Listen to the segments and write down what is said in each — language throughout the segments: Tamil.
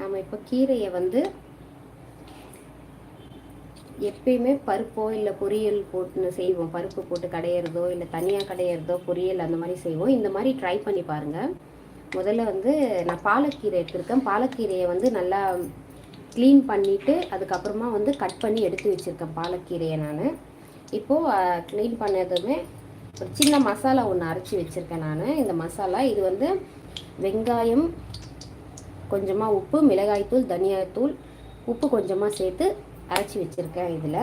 நாம் இப்போ கீரையை வந்து எப்பயுமே பருப்போ இல்லை பொரியல் போட்டு செய்வோம். பருப்பு போட்டு கடையிறதோ இல்லை தனியாக கடையிறதோ பொரியல் அந்த மாதிரி செய்வோம். இந்த மாதிரி ட்ரை பண்ணி பாருங்கள் முதல்ல வந்து நான் பாலக்கீரை எடுத்திருக்கேன். பாலக்கீரையை வந்து நல்லா க்ளீன் பண்ணிவிட்டு அதுக்கப்புறமா வந்து கட் பண்ணி எடுத்து வச்சுருக்கேன் பாலக்கீரையை நான். இப்போது க்ளீன் பண்ணதுமே ஒரு சின்ன மசாலா ஒன்று அரைச்சி வச்சுருக்கேன் நான். இந்த மசாலா இது வந்து வெங்காயம் கொஞ்சமாக உப்பு மிளகாய்த்தூள் தனியாத்தூள் உப்பு கொஞ்சமாக சேர்த்து அரைச்சி வச்சுருக்கேன் இதில்.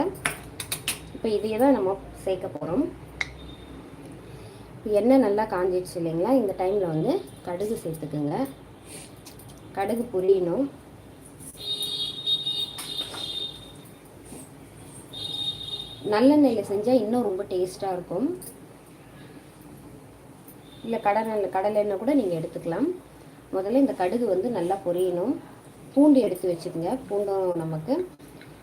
இப்போ இதையே தான் நம்ம சேர்க்க போகிறோம் எண்ணெய் நல்லா காஞ்சிடுச்சு இல்லைங்களா? இந்த டைமில் வந்து கடுகு சேர்த்துக்குங்க. கடுகு புரியணும் நல்லெண்ணெயில் செஞ்சால் இன்னும் ரொம்ப டேஸ்ட்டாக இருக்கும். இல்லை கடலெண்ணெய் கடலெண்ணெய் கூட நீங்கள் எடுத்துக்கலாம். முதல்ல இந்த கடுகு வந்து நல்லா பொரியணும். பூண்டு எடுத்து வச்சுக்கோங்க. பூண்டும் நமக்கு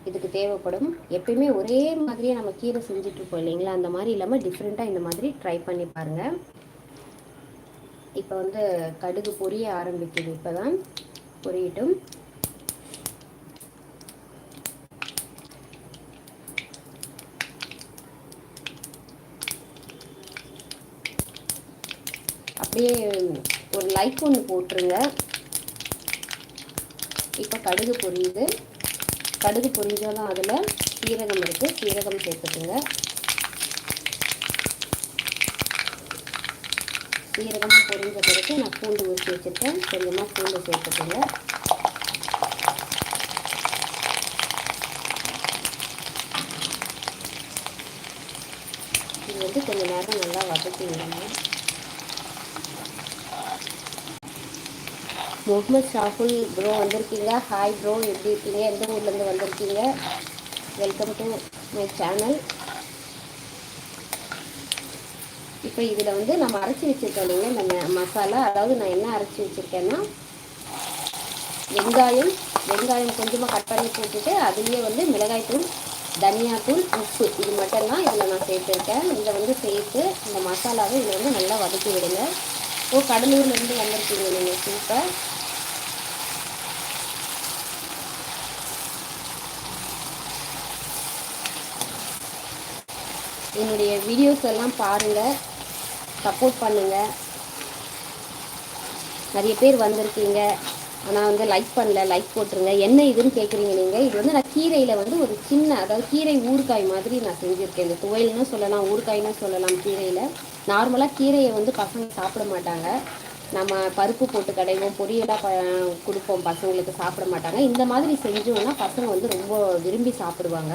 இதுக்கு தேவைப்படும். எப்பயுமே ஒரே மாதிரியே நம்ம கீரை செஞ்சிட்ருப்போம் இல்லைங்களா? அந்த மாதிரி இல்லாமல் டிஃப்ரெண்ட்டாக இந்த மாதிரி ட்ரை பண்ணி பாருங்கள் இப்போ வந்து கடுகு பொரிய ஆரம்பிக்குது. இப்போ தான் பொரியட்டும். அப்படியே ஒரு லைக் ஒன்று போட்டுருங்க. இப்போ கடுகு பொரியுது. கடுகு பொரிஞ்சாலும் அதில் சீரகம் இருக்குது சீரகம் சேர்த்துக்குங்க. சீரகம் பொரிஞ்ச பிறகு நான் பூண்டு ஊற்றி வச்சுருக்கேன். கொஞ்சமாக பூண்டு சேர்த்துக்குங்க. இது வந்து கொஞ்சம் நேரம் நல்லா வதக்கி விடணும் முகமது ஷாஃபுல் ப்ரோ வந்திருக்கீங்க. ஹாய் ப்ரோ எப்படி இருக்கீங்க? எந்த ஊர்லேருந்து வந்திருக்கீங்க? வெல்கம் டு மை சேனல் இப்போ இதில் வந்து நம்ம அரைச்சி வச்சுருக்கோம் இல்லைங்க. இந்த மசாலா அதாவது நான் என்ன அரைச்சி வச்சுருக்கேன்னா வெங்காயம் வெங்காயம் கொஞ்சமாக கட் பண்ணி போட்டுட்டு அதுலேயே வந்து மிளகாய்த்தூள் தனியாத்தூள் உப்பு. இது மட்டும்தான் இதில் நான் சேர்த்துருக்கேன். இதை வந்து சேர்த்து இந்த மசாலாவை இதில் வந்து நல்லா வதக்கி விடுங்க. ஓ கடலூர்லேருந்து வந்திருக்கீங்க நீங்கள் சூப்பர். என்னுடைய வீடியோஸ் எல்லாம் பாருங்கள் சப்போர்ட் பண்ணுங்கள் நிறைய பேர் வந்திருக்கீங்க. ஆனால் வந்து லைக் பண்ணல லைக் போட்டுருங்க. என்ன இதுன்னு கேட்குறீங்க நீங்கள் இது வந்து நான் கீரையில் வந்து ஒரு சின்ன அதாவது கீரை ஊறுகாய் மாதிரி நான் செஞ்சுருக்கேன். இந்த துவையல்னு சொல்லலாம் ஊறுகாய்னு சொல்லலாம் கீரையில். நார்மலாக கீரையை வந்து பசங்க சாப்பிட மாட்டாங்க. நம்ம பருப்பு போட்டு கடைவோம் பொரியலாக ப கொடுப்போம் பசங்களுக்கு சாப்பிட மாட்டாங்க. இந்த மாதிரி செஞ்சோன்னா பசங்க வந்து ரொம்ப விரும்பி சாப்பிடுவாங்க.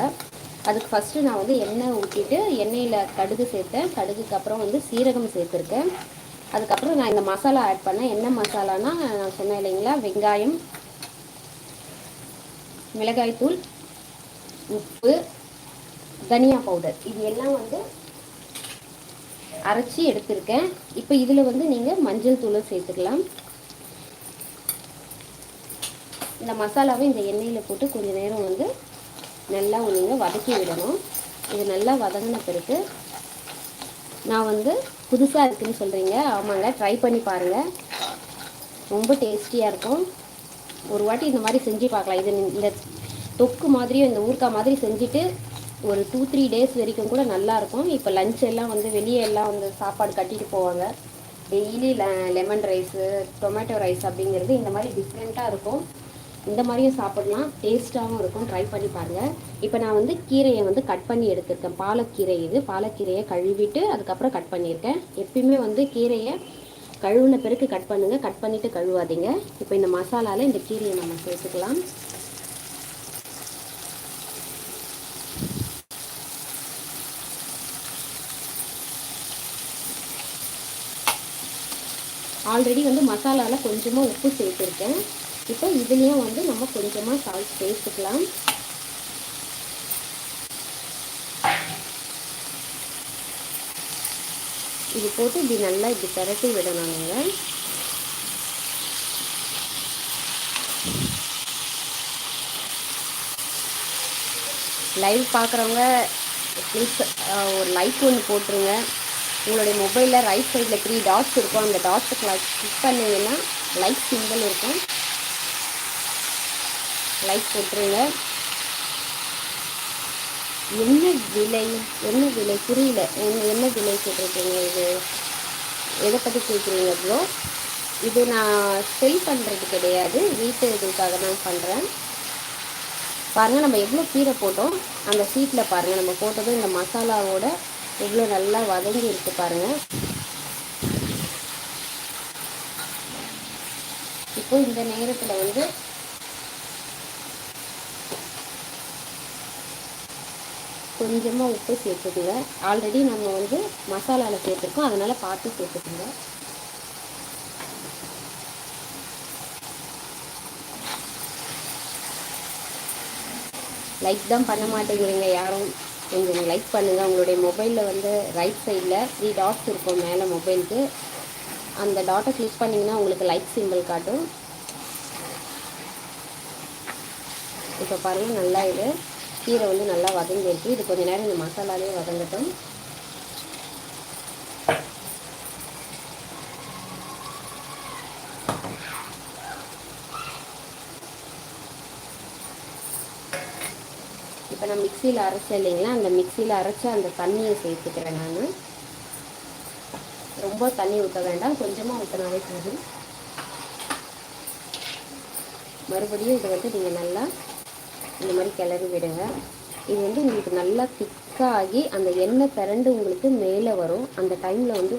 அதுக்கு ஃபஸ்ட்டு நான் வந்து எண்ணெய் ஊற்றிட்டு எண்ணெயில் கடுகு சேர்த்தேன். கடுகுக்கு அப்புறம் வந்து சீரகம் சேர்த்துருக்கேன். அதுக்கப்புறம் நான் இந்த மசாலா ஆட் பண்ணேன். என்ன மசாலானா நான் சொன்னேன் இல்லைங்களா? வெங்காயம் மிளகாய்த்தூள் உப்பு தனியா பவுடர் இது எல்லாம் வந்து அரைச்சி எடுத்திருக்கேன். இப்போ இதில் வந்து நீங்கள் மஞ்சள் தூளை சேர்த்துக்கலாம். இந்த மசாலாவை இந்த எண்ணெயில் போட்டு கொஞ்சம் நேரம் வந்து நல்லா ஒன்று வதக்கி விடணும். இது நல்லா வதங்கின பிறகு நான் வந்து புதுசாக இருக்குதுன்னு சொல்கிறீங்க ஆமாங்க ட்ரை பண்ணி பாருங்கள் ரொம்ப டேஸ்டியாக இருக்கும். ஒரு வாட்டி இந்த மாதிரி செஞ்சு பார்க்கலாம். இது இந்த தொக்கு மாதிரியும் இந்த ஊறுக்காய் மாதிரி செஞ்சுட்டு ஒரு டூ த்ரீ டேஸ் வரைக்கும் கூட நல்லாயிருக்கும் இப்போ லஞ்ச் எல்லாம் வந்து வெளியே எல்லாம் வந்து சாப்பாடு கட்டிட்டு போவாங்க. Daily lemon rice tomato rice அப்படிங்கிறது இந்த மாதிரி டிஃப்ரெண்ட்டாக இருக்கும். இந்த மாதிரியும் சாப்பிடலாம். டேஸ்ட்டாகவும் இருக்கும். ட்ரை பண்ணி பாருங்கள் இப்போ நான் வந்து கீரையை வந்து கட் பண்ணி எடுத்திருக்கேன். பாலக்கீரை இது. பாலக்கீரையை கழுவிட்டு அதுக்கப்புறம் கட் பண்ணியிருக்கேன். எப்பயுமே வந்து கீரையை கழுவுன பிறகு கட் பண்ணுங்கள் கட் பண்ணிவிட்டு கழுவாதீங்க. இப்போ இந்த மசாலாவில் இந்த கீரையை நம்ம சேர்த்துக்கலாம். ஆல்ரெடி வந்து மசாலாவில் கொஞ்சமாக உப்பு சேர்த்துருக்கேன். இப்போ இதுலேயும் வந்து நம்ம கொஞ்சமாக சால்ட் சேர்த்துக்கலாம். இது போட்டு இப்படி நல்லா இப்படி திரட்டி விடணும் நீங்கள் லைவ் பார்க்குறவங்க ப்ளீஸ் ஒரு லைக் ஒன்று போட்டுருங்க. உங்களுடைய மொபைலில் ரைட் சைடில் த்ரீ டாட்ஸ் இருக்கும். அந்த டாட்ஸை கிளிக் பண்ணிங்கன்னா லைக் சிம்பிள் இருக்கும். லைக் போட்டுருங்க. என்ன விலை? என்ன விலை? புரியல. என்ன என்ன விலை கேட்டிருக்கீங்க இது? எதை பற்றி கேட்குறீங்க ப்ரோ இது நான் செல் பண்ணுறது கிடையாது. வீட்டு இதுக்காக தான் பண்ணுறேன் பாருங்கள் நம்ம எவ்வளோ கீரை போட்டோம். அந்த சீட்டில் பாருங்கள் நம்ம போட்டதும் இந்த மசாலாவோட எவ்வளோ நல்லா வதங்கி இருக்குது பாருங்கள் இப்போ இந்த நேரத்தில் வந்து கொஞ்சமாக உப்பு சேர்த்துக்குங்க. ஆல்ரெடி நம்ம வந்து மசாலாவில் சேர்த்துருக்கோம். அதனால் பார்த்து சேர்த்துக்குங்க. லைக் தான் பண்ண மாட்டேங்கிறீங்க யாரும். கொஞ்சம் லைக் பண்ணுங்கள் உங்களுடைய மொபைலில் வந்து ரைட் சைடில் த்ரீ டாட்ஸ் இருக்கும் மேலே மொபைலுக்கு அந்த டாட்டை கிளிக் பண்ணிங்கன்னா உங்களுக்கு லைக் சிம்பிள் காட்டும். இப்போ பாருங்கள் நல்லா இது. கீரை வந்து நல்லா வதங்கிருக்கு இது கொஞ்சம் நேரம் இந்த மசாலாலே வதங்கட்டும். இப்போ நான் மிக்சியில் அரைச்சேன் இல்லைங்களா? அந்த மிக்சியில் அரைச்சி அந்த தண்ணியை சேர்த்துக்கிறேன் நான். ரொம்ப தண்ணி ஊற்ற வேண்டாம். கொஞ்சமாக ஊற்றினாலே போதும். மறுபடியும் இதை வந்து நீங்கள் நல்லா இந்த மாதிரி கிளறி விடுங்க. இது வந்து உங்களுக்கு நல்லா திக்காகி அந்த எண்ணெய் பிரண்டு உங்களுக்கு மேலே வரும். அந்த டைமில் வந்து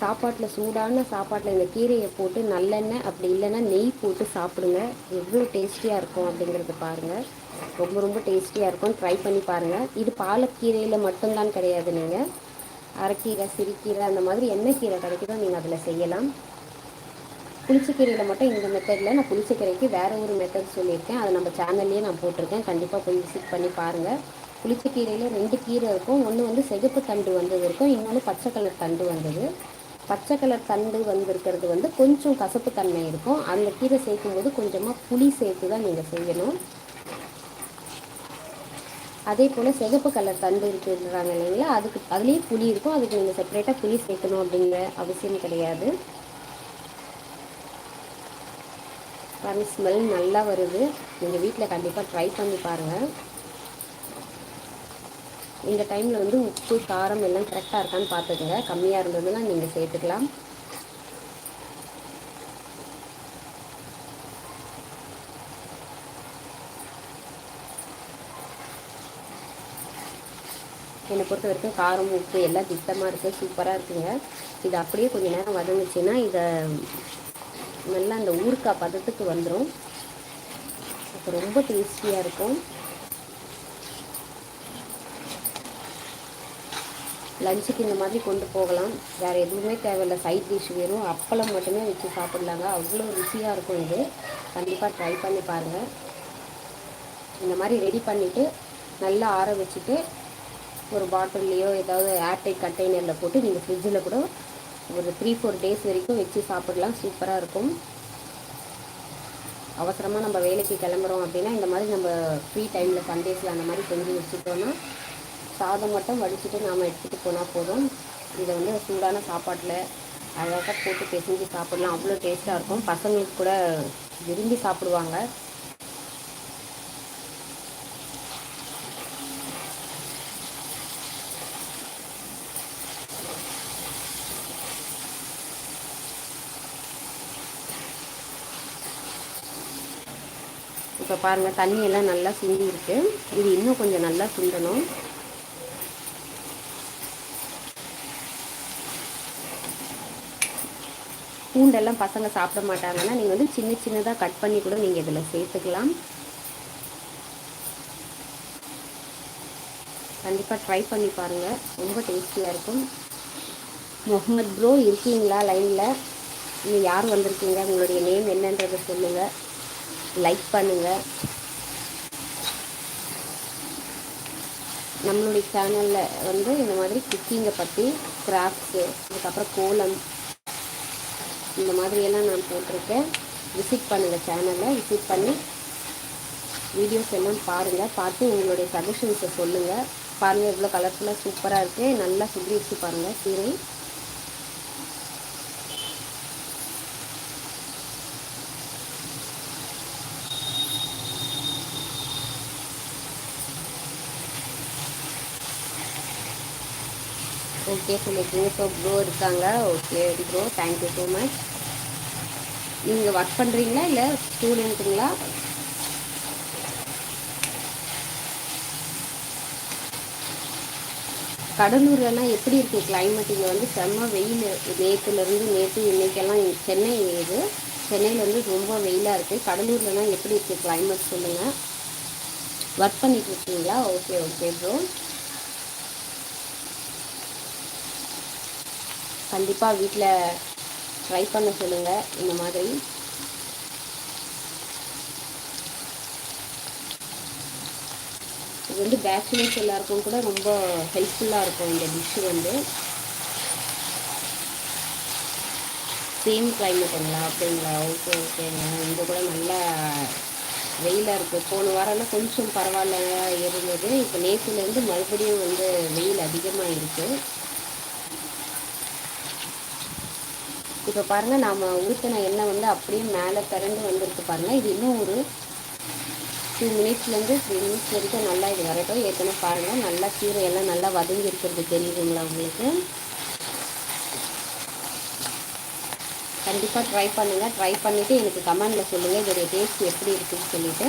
சாப்பாட்டில் சூடான சாப்பாட்டில் இந்த கீரையை போட்டு நல்லெண்ணெய் அப்படி இல்லைன்னா நெய் போட்டு சாப்பிடுங்க. எவ்வளோ டேஸ்டியாக இருக்கும் அப்படிங்கிறத பாருங்கள் ரொம்ப ரொம்ப டேஸ்டியாக இருக்கும். ட்ரை பண்ணி பாருங்கள் இது பாலக்கீரையில் மட்டும்தான் கிடையாது நீங்கள் அரைக்கீரை சிறுக்கீரை அந்த மாதிரி என்ன கீரை கிடைக்குதோ நீங்கள் அதில் செய்யலாம். புளிச்சக்கீரையில் மட்டும் இந்த மெத்தடில் நான் புளிச்சக்கீரைக்கு வேறு ஒரு மெத்தட் சொல்லியிருக்கேன். அதை நம்ம சேனல்லையே நான் போட்டிருக்கேன். கண்டிப்பாக போய் விசிட் பண்ணி பாருங்கள் புளிச்சக்கீரையில் ரெண்டு கீரை இருக்கும். ஒன்று வந்து செகப்பு தண்டு வந்தது இருக்கும். இன்னொன்று பச்சை கலர் தண்டு வந்தது. பச்சை கலர் தண்டு வந்திருக்கிறது வந்து கொஞ்சம் கசப்பு தன்மை இருக்கும். அந்த கீரை சேர்க்கும்போது கொஞ்சமாக புளி சேர்த்து தான் நீங்கள் செய்யணும். அதே போல் சிகப்பு கலர் தண்டு இருக்குன்றாங்க இல்லைங்களா? அதுக்கு அதுலேயும் புளி இருக்கும். அதுக்கு நீங்கள் செப்பரேட்டாக புளி சேர்க்கணும் அப்படிங்கிற அவசியம் கிடையாது. பாருங்கள் ஸ்மெல் நல்லா வருது. நீங்கள் வீட்டில் கண்டிப்பாக ட்ரை பண்ணி பாருங்கள் இந்த டைமில் வந்து உப்பு காரம் எல்லாம் கரெக்டாக இருக்கான்னு பார்த்துக்குங்க. கம்மியாக இருந்ததுன்னா நீங்கள் சேர்த்துக்கலாம். என்னை பொறுத்த வரைக்கும் காரம் உப்பு எல்லாம் திட்டமாக இருக்குது சூப்பராக இருக்குங்க. இது அப்படியே கொஞ்சம் நேரம் வதங்குச்சுன்னா இதை நல்லா அந்த ஊறுக்காய் பதத்துக்கு வந்துடும் அப்போ ரொம்ப டேஸ்டியாக இருக்கும். லஞ்சுக்கு இந்த மாதிரி கொண்டு போகலாம். வேறு எதுவுமே தேவையில்லை. சைட் டிஷ் வெறும் அப்பளம் மட்டுமே வச்சு சாப்பிட்லாங்க. அவ்வளோ ருசியாக இருக்கும் இது. கண்டிப்பாக ட்ரை பண்ணி பாருங்கள் இந்த மாதிரி ரெடி பண்ணிவிட்டு நல்லா ஆற வச்சுட்டு ஒரு பாட்டில்லையோ ஏதாவது ஏர்டைட் கண்டெய்னரில் போட்டு நீங்கள் ஃப்ரிட்ஜில் கூட ஒரு த்ரீ ஃபோர் டேஸ் வரைக்கும் வச்சு சாப்பிடலாம். சூப்பராக இருக்கும். அவசரமாக நம்ம வேலைக்கு கிளம்புறோம் அப்படின்னா இந்த மாதிரி நம்ம ஃப்ரீ டைமில் சண்டேஸில் அந்த மாதிரி செஞ்சு வச்சுட்டோன்னா சாதம் மட்டும் வடிச்சுட்டு நாம் எடுத்துகிட்டு போனால் போதும். இதை வந்து சூடான சாப்பாட்டில் அழகாக போட்டு பிசைஞ்சு சாப்பிடலாம். அவ்வளோ டேஸ்ட்டாக இருக்கும். பசங்களுக்கு கூட விரும்பி சாப்பிடுவாங்க. பாருங்கள் தண்ணியெல்லாம் நல்லா சிந்தி இருக்கு இது இன்னும் கொஞ்சம் நல்லா சுண்டணும். பூண்டெல்லாம் பசங்க சாப்பிட மாட்டாங்கன்னா நீங்கள் வந்து சின்ன சின்னதாக கட் பண்ணி கூட நீங்கள் இதில் சேர்த்துக்கலாம். கண்டிப்பாக ட்ரை பண்ணி பாருங்கள் ரொம்ப டேஸ்டியாக இருக்கும். முகமது ப்ரோ இருக்கீங்களா லைனில் நீங்கள் யார் வந்திருக்கீங்க? உங்களுடைய நேம் என்னன்றதை சொல்லுங்கள் லைக் பண்ணுங்கள் நம்மளுடைய சேனலில் வந்து இந்த மாதிரி குக்கிங்கை பற்றி கிராஃப்ட்ஸு அதுக்கப்புறம் கோலம் இந்த மாதிரியெல்லாம் நான் போட்டிருக்கேன். விசிட் பண்ணுங்கள் சேனலை விசிட் பண்ணி வீடியோஸ் எல்லாம் பாருங்கள் பார்த்து உங்களுடைய சஜஷன்ஸை சொல்லுங்கள் பாருங்கள் எவ்வளோ கலர்ஃபுல்லாக சூப்பராக இருக்குது நல்லா சுற்றி பாருங்கள் கீரை ஓகே சொல்லியிருக்கீங்க ஸோ ப்ரோ இருக்காங்க. Okay bro thank you so much நீங்கள் ஒர்க் பண்ணுறீங்களா இல்லை ஸ்டூடெண்ட்டுங்களா கடலூர்லலாம் எப்படி இருக்குது கிளைமேட் இங்கே வந்து செம்ம வெயில். நேற்றுலேருந்து நேற்று இன்றைக்கெல்லாம் சென்னை இது. சென்னையில் வந்து ரொம்ப வெயிலாக இருக்குது கடலூர்லலாம் எப்படி இருக்குது கிளைமேட் சொல்லுங்கள் ஒர்க் பண்ணிட்டு இருக்கீங்களா? ஓகே ஓகே ப்ரோ கண்டிப்பாக வீட்டில் ட்ரை பண்ண சொல்லுங்கள் இந்த மாதிரி. இது வந்து பேச்சுலர்ஸ் எல்லாருக்கும் கூட ரொம்ப ஹெல்ப்ஃபுல்லாக இருக்கும் இந்த டிஷ்ஷு வந்து. சேம் கிளைமேட்டுங்களா அப்படிங்களா? ஓகே ஓகேங்க இங்கே கூட நல்லா வெயிலாக இருக்குது போன வாரம்லாம் கொஞ்சம் பரவாயில்ல இருந்தது. இப்போ நேற்றுலேருந்து மறுபடியும் வந்து வெயில் அதிகமாக இருக்குது இப்போ பாருங்கள் நாம் ஊற்றின எண்ணெய் வந்து அப்படியே மேலே திறந்து வந்திருக்கு பாருங்கள் இது இன்னும் ஒரு டூ மினிட்ஸ்லேருந்து த்ரீ மினிட்ஸ் வரைக்கும் நல்லா இது வரட்டும். ஏற்கனவே பாருங்கள் நல்லா கீரை எல்லாம் நல்லா வதங்கி இருக்கிறது தெரியுதுங்களா உங்களுக்கு? கண்டிப்பாக ட்ரை பண்ணுங்கள் ட்ரை பண்ணிவிட்டு எனக்கு கமெண்டில் சொல்லுங்கள் இதோடைய டேஸ்ட் எப்படி இருக்குதுன்னு சொல்லிவிட்டு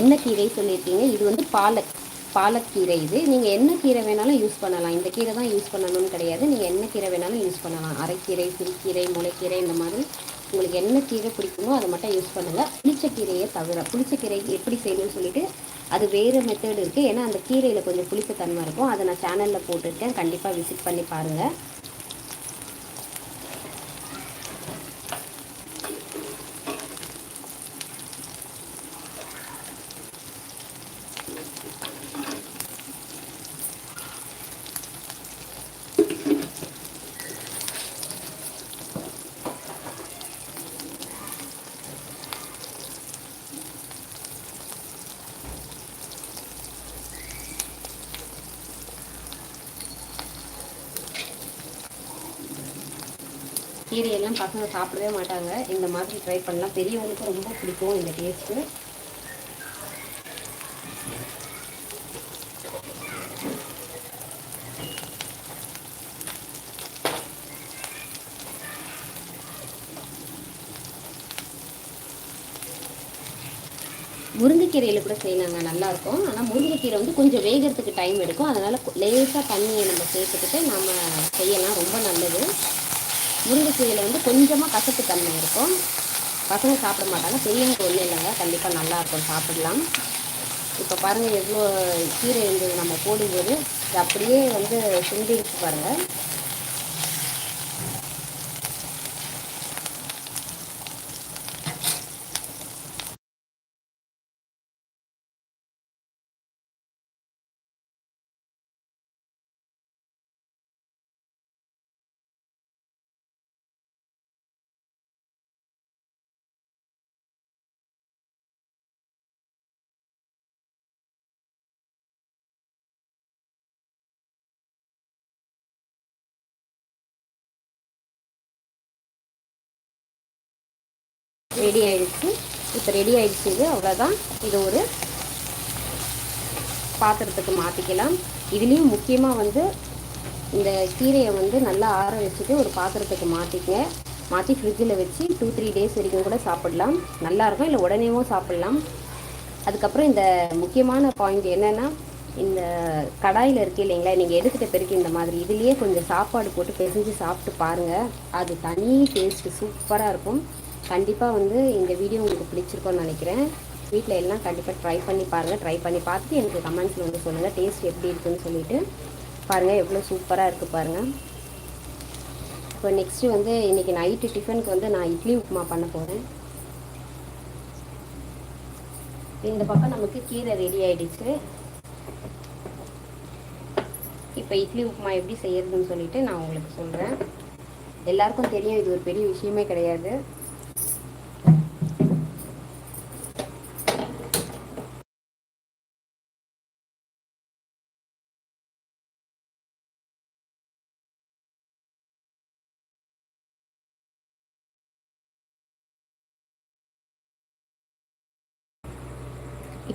என்ன கீரை சொல்லியிருக்கீங்க? இது வந்து பாலக் பாலக்கீரை இது. நீங்கள் என்ன கீரை வேணாலும் யூஸ் பண்ணலாம். இந்த கீரை தான் யூஸ் பண்ணணும்னு கிடையாது. நீங்கள் என்ன கீரை வேணாலும் யூஸ் பண்ணலாம். அரைக்கீரை சிறுக்கீரை முளைக்கீரை இந்த மாதிரி உங்களுக்கு என்ன கீரை பிடிக்குமோ அதை மட்டும் யூஸ் பண்ணுங்கள் புளிச்சக்கீரையை தவிர புளிச்சக்கீரை எப்படி செய்யணும்னு சொல்லிட்டு அது வேறு மெத்தட் இருக்குது ஏன்னா அந்த கீரையில் கொஞ்சம் புளிப்புத்தன்மை இருக்கும். அதை நான் சேனலில் போட்டுருக்கேன். கண்டிப்பாக விசிட் பண்ணி பாருங்கள் கீரையெல்லாம் பசங்க சாப்பிடவே மாட்டாங்க. இந்த மாதிரி ட்ரை பண்ணலாம். பெரியவங்களுக்கு ரொம்ப பிடிக்கும் இந்த டேஸ்ட்டு முருங்கைக்கீரையில் கூட செய்யலாங்க. நல்லாயிருக்கும் ஆனால் முருங்கைக்கீரை வந்து கொஞ்சம் வேகிறதுக்கு டைம் எடுக்கும். அதனால் லேசாக தண்ணியை நம்ம சேர்த்துக்கிட்டு நம்ம செய்யலாம். ரொம்ப நல்லது. முருங்கைக்கீரையில் வந்து கொஞ்சமாக கசப்பு தன்மை இருக்கும். பசங்க சாப்பிட மாட்டாங்க. பெரியவங்க ஒன்றும் இல்லைங்க. கண்டிப்பாக நல்லாயிருக்கும் சாப்பிடலாம். இப்போ பாருங்கள் எவ்வளோ கீரை இருந்தது நம்ம போடும்போது அப்படியே வந்து சுண்டிடுச்சு பாருங்கள் ரெடி ஆயிடுச்சு. இப்போ ரெடி ஆயிடுச்சு இது அவ்வளோதான் இது ஒரு பாத்திரத்துக்கு மாற்றிக்கலாம் இதுலேயும் முக்கியமாக வந்து இந்த கீரையை வந்து நல்லா ஆற வச்சுட்டு ஒரு பாத்திரத்துக்கு மாற்றிக்கங்க மாற்றி ஃப்ரிட்ஜில் வச்சு டூ த்ரீ டேஸ் வரைக்கும் கூட சாப்பிடலாம். நல்லாயிருக்கும் இல்லை உடனேவும் சாப்பிட்லாம். அதுக்கப்புறம் இந்த முக்கியமான பாயிண்ட் என்னென்னா இந்த கடாயில் இருக்கு இல்லைங்களா? நீங்கள் எடுத்துகிட்ட பிறகு இந்த மாதிரி இதுலேயே கொஞ்சம் சாப்பாடு போட்டு பிசைஞ்சு சாப்பிட்டு பாருங்கள் அது தனி டேஸ்ட்டு சூப்பராக இருக்கும். கண்டிப்பாக வந்து இந்த வீடியோ உங்களுக்கு பிடிச்சிருக்கோன்னு நினைக்கிறேன். வீட்டில் எல்லாம் கண்டிப்பாக ட்ரை பண்ணி பாருங்கள் ட்ரை பண்ணி பார்த்துட்டு எனக்கு கமெண்ட்ஸில் வந்து சொல்லுங்கள் டேஸ்ட் எப்படி இருக்குதுன்னு சொல்லிட்டு. பாருங்கள் எவ்வளோ சூப்பராக இருக்குது பாருங்கள் இப்போ நெக்ஸ்ட்டு வந்து இன்றைக்கி நைட்டு டிஃபனுக்கு வந்து நான் இட்லி உப்புமா பண்ண போகிறேன் இந்த பக்கம் நமக்கு கீரை ரெடி ஆகிடுச்சு இப்போ இட்லி உப்புமா எப்படி செய்யறதுன்னு சொல்லிட்டு நான் உங்களுக்கு சொல்கிறேன் எல்லாருக்கும் தெரியும் இது ஒரு பெரிய விஷயமே கிடையாது.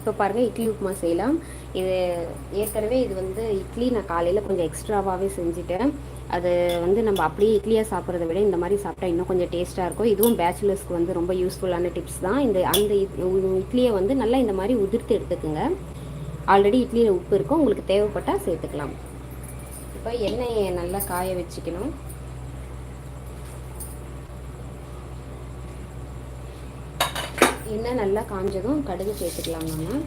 இப்போ பாருங்கள் இட்லி உப்புமா செய்யலாம். இது ஏற்கனவே இது வந்து இட்லி நான் காலையில் கொஞ்சம் எக்ஸ்ட்ராவாகவே செஞ்சுட்டேன். அது வந்து நம்ம அப்படியே இட்லியாக சாப்பிட்றத விட இந்த மாதிரி சாப்பிட்டா இன்னும் கொஞ்சம் டேஸ்ட்டாக இருக்கும். இதுவும் பேச்சுலர்ஸ்க்கு வந்து ரொம்ப யூஸ்ஃபுல்லான டிப்ஸ் தான். இந்த அந்த இட்லியை வந்து நல்லா இந்த மாதிரி உதிர்த்து எடுத்துக்குங்க. ஆல்ரெடி இட்லியில் உப்பு இருக்கும். உங்களுக்கு தேவைப்பட்டால் சேர்த்துக்கலாம். இப்போ எண்ணெயை நல்லா காய வச்சுக்கணும். எண்ணெய் நல்லா காஞ்சதும் கடுகு சேர்த்துக்கலாம் நம்ம.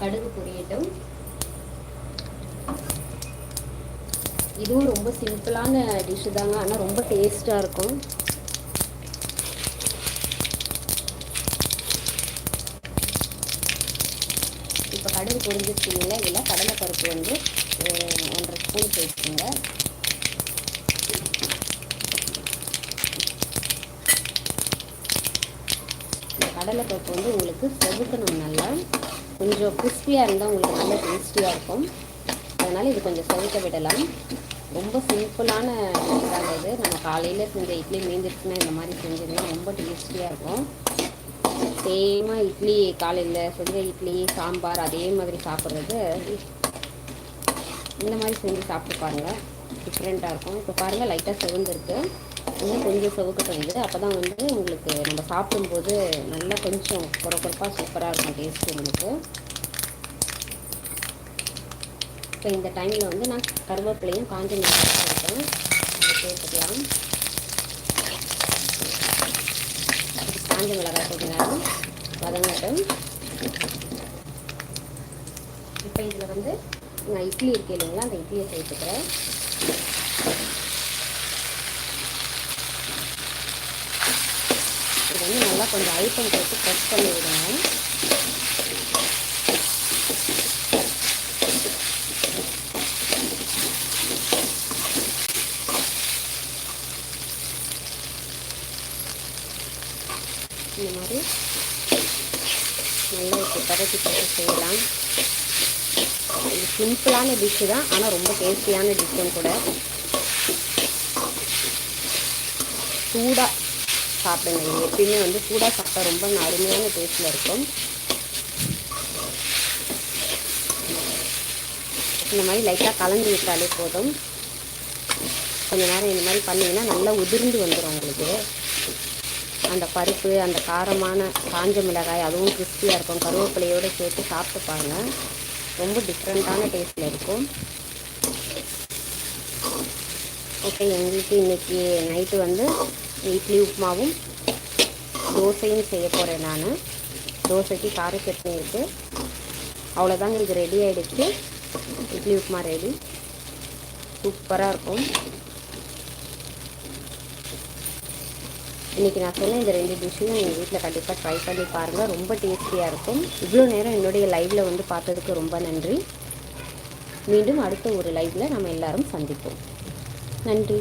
கடுகு பொரியட்டும். இதுவும் ரொம்ப சிம்பிளான டிஷ்ஷு தாங்க ஆனால் ரொம்ப டேஸ்ட்டாக இருக்கும். இப்போ கடுகு பொரிஞ்சிருச்சிங்களா இதில் கடலைப்பருப்பு வந்து ஒன்றரை ஸ்பூன் சேர்த்துக்கோங்க. கடலைப்பருப்பு வந்து உங்களுக்கு செதுக்கணும் நல்லா. கொஞ்சம் கிறிஸ்பியாக இருந்தால் உங்களுக்கு நல்லா டேஸ்டியாக இருக்கும். அதனால் இது கொஞ்சம் செதுக்க விடலாம். ரொம்ப சிம்பிளான இதாக இது. நம்ம காலையில் செஞ்ச இட்லி மீந்துருச்சுன்னா இந்த மாதிரி செஞ்சதுன்னா ரொம்ப டேஸ்டியாக இருக்கும். சேமாக இட்லி காலையில் செஞ்ச இட்லி சாம்பார் அதே மாதிரி சாப்பிட்றது. இந்த மாதிரி செஞ்சு சாப்பிட்டு பாருங்கள் டிஃப்ரெண்ட்டாக இருக்கும். இப்போ பாருங்கள் லைட்டாக செவந்துருக்கு. இன்னும் கொஞ்சம் செவக்கட்டும் இது அப்போ தான் வந்து உங்களுக்கு நம்ம சாப்பிடும்போது நல்லா கொஞ்சம் குறக்குறப்பாக சூப்பராக இருக்கும் டேஸ்ட்டு உங்களுக்கு இப்போ இந்த டைமில் வந்து நான் கருவேப்பிலையும் காஞ்ச மிளகாய் சேர்த்தேன் அதை சேர்த்துக்கலாம். காஞ்ச மிளகாய் கொஞ்ச நேரம் வதங்கட்டும். இப்போ இதில் வந்து நான் இட்லி இருக்கு இல்லைங்களா அந்த இட்லியை சேர்த்துக்கிறேன் இது வந்து நல்லா கொஞ்சம் அழுத்தம் போட்டு ப்ரெஸ் பண்ணி விடுங்க இந்த மாதிரி நல்லா இப்போ பரட்டி போட்டு செய்யலாம். இது சிம்பிளான டிஷ்ஷு தான் ஆனால் ரொம்ப டேஸ்டியான டிஷ்ஷும் கூட. சூடாக சாப்பிடுங்க. இது எப்பயுமே வந்து சூடாக சாப்பிட்டா ரொம்ப அருமையான டேஸ்ட்டில் இருக்கும். இந்த மாதிரி லைட்டாக கலந்து விட்டாலே போதும். கொஞ்ச நேரம் இந்த மாதிரி பண்ணிங்கன்னா நல்லா உதிர்ந்து வந்துடும் உங்களுக்கு. அந்த பருப்பு அந்த காரமான காஞ்ச மிளகாய் அதுவும் கிறிஸ்பியாக இருக்கும். கருவேப்பிலையோடு சேர்த்து சாப்பிட்டு பாருங்கள் ரொம்ப டிஃப்ரெண்ட்டான டேஸ்ட்டில் இருக்கும். ஓகே எங்களுக்கு இன்றைக்கி நைட்டு வந்து இட்லி உப்புமாவும் தோசையும் செய்ய போகிறேன் நான். தோசைக்கு கார சட்னி இருக்குது அவ்வளோதாங்க இது ரெடி ஆகிடுச்சு இட்லி உப்புமா ரெடி சூப்பராக இருக்கும். இன்றைக்கி நான் சொன்ன இந்த ரெண்டு டிஷ்ஷையும் எங்கள் வீட்டில் கண்டிப்பாக ட்ரை பண்ணி பாருங்கள் ரொம்ப டேஸ்டியாக இருக்கும். இவ்வளோ நேரம் என்னுடைய லைவில் வந்து பார்த்ததுக்கு ரொம்ப நன்றி. மீண்டும் அடுத்த ஒரு லைவில் நம்ம எல்லாரும் சந்திப்போம். நன்றி.